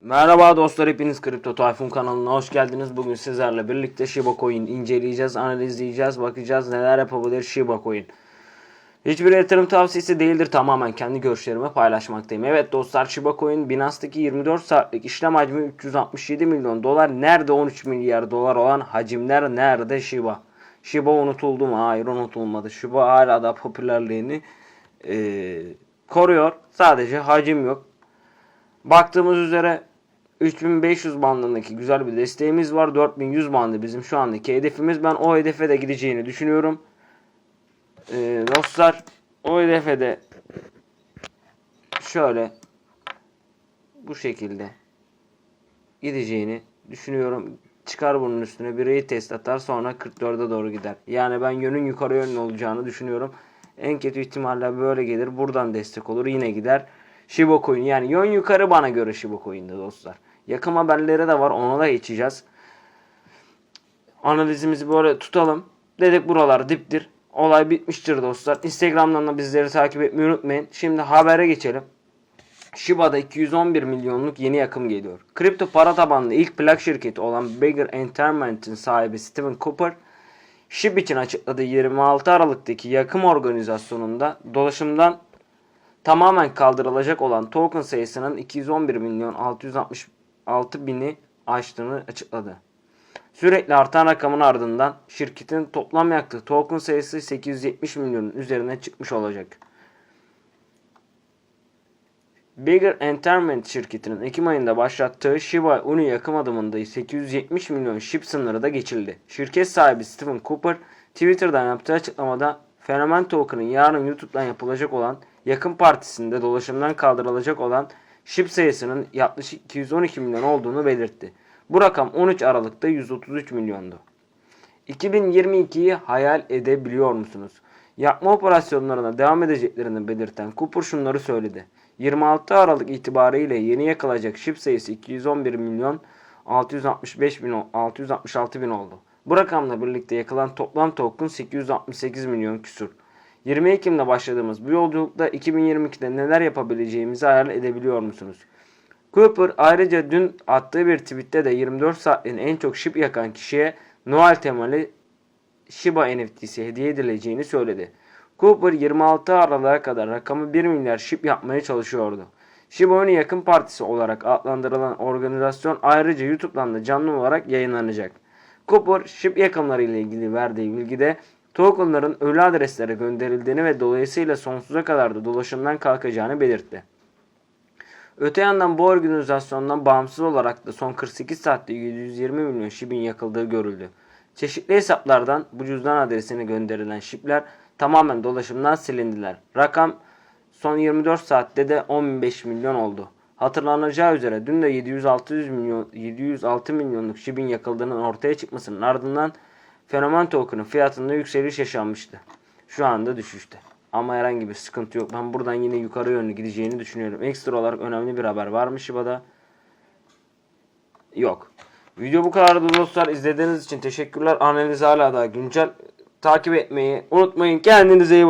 Merhaba dostlar hepiniz Kripto Tayfun kanalına hoş geldiniz. Bugün sizlerle birlikte Shiba Coin inceleyeceğiz, analizleyeceğiz, bakacağız neler yapabilir Shiba Coin. Hiçbir yatırım tavsiyesi değildir tamamen kendi görüşlerimi paylaşmaktayım. Evet dostlar Shiba Coin Binance'daki 24 saatlik işlem hacmi 367 milyon dolar. Nerede 13 milyar dolar olan hacimler nerede Shiba? Shiba unutuldu mu? Hayır unutulmadı. Shiba hala da popülerliğini eee, koruyor. Sadece hacim yok. Baktığımız üzere 3500 bandındaki güzel bir desteğimiz var. 4100 bandı bizim şu andaki hedefimiz. Ben o hedefe de gideceğini düşünüyorum. Ee, dostlar o hedefe de şöyle bu şekilde gideceğini düşünüyorum. Çıkar bunun üstüne bir retest atar sonra 44'e doğru gider. Yani ben yönün yukarı yönlü olacağını düşünüyorum. En kötü ihtimalle böyle gelir. Buradan destek olur. Yine gider. Shiba Coin yani yön yukarı bana göre Shiba Coin'de dostlar. Yakın haberleri de var. Ona da geçeceğiz. Analizimizi böyle tutalım. Dedik buralar diptir. Olay bitmiştir dostlar. Instagram'dan da bizleri takip etmeyi unutmayın. Şimdi habere geçelim. Shiba'da 211 milyonluk yeni yakım geliyor. Kripto para tabanlı ilk plak şirketi olan Beggar Entertainment'in sahibi Steven Cooper, SHIB için açıkladığı 26 Aralık'taki yakım organizasyonunda dolaşımdan tamamen kaldırılacak olan token sayısının 211 milyon 666 bini aştığını açıkladı. Sürekli artan rakamın ardından şirketin toplam yaktığı token sayısı 870 milyonun üzerine çıkmış olacak. Bigger Entertainment şirketinin Ekim ayında başlattığı Shiba Inu yakım adımında 870 milyon SHIB sınırı da geçildi. Şirket sahibi Stephen Cooper Twitter'dan yaptığı açıklamada Fenomen Token'ın yarın YouTube'dan yapılacak olan yakın partisinde dolaşımdan kaldırılacak olan SHIB sayısının yaklaşık 212 milyon olduğunu belirtti. Bu rakam 13 Aralık'ta 133 milyondu. 2022'yi hayal edebiliyor musunuz? Yapma operasyonlarına devam edeceklerini belirten Cooper şunları söyledi. 26 Aralık itibariyle yeni yakılacak şip sayısı 211 milyon 665 bin 666 bin oldu. Bu rakamla birlikte yakılan toplam token 868 milyon küsur. 20 Ekim'de başladığımız bu yolculukta 2022'de neler yapabileceğimizi hayal edebiliyor musunuz? Cooper ayrıca dün attığı bir tweette de 24 saatliğin en çok şip yakan kişiye Noel temalı Shiba NFT'si hediye edileceğini söyledi. Cooper 26 Aralık'a kadar rakamı 1 milyar şip yapmaya çalışıyordu. Shiba Inu yakın partisi olarak adlandırılan organizasyon ayrıca YouTube'dan da canlı olarak yayınlanacak. Cooper şip yakımları ile ilgili verdiği bilgide tokenların ölü adreslere gönderildiğini ve dolayısıyla sonsuza kadar da dolaşımdan kalkacağını belirtti. Öte yandan bu organizasyondan bağımsız olarak da son 48 saatte 720 milyon şibin yakıldığı görüldü. Çeşitli hesaplardan bu cüzdan adresine gönderilen şipler tamamen dolaşımdan silindiler. Rakam son 24 saatte de 15 milyon oldu. Hatırlanacağı üzere dün de 700-600 milyon 706 milyonluk şibin yakıldığının ortaya çıkmasının ardından fenomen token'ın fiyatında yükseliş yaşanmıştı. Şu anda düşüşte. Ama herhangi bir sıkıntı yok. Ben buradan yine yukarı yönlü gideceğini düşünüyorum. Ekstra olarak önemli bir haber var mı Shiba'da? Yok. Video bu kadardı dostlar. İzlediğiniz için teşekkürler. Analiz hala daha güncel. Takip etmeyi unutmayın. Kendinize iyi bakın.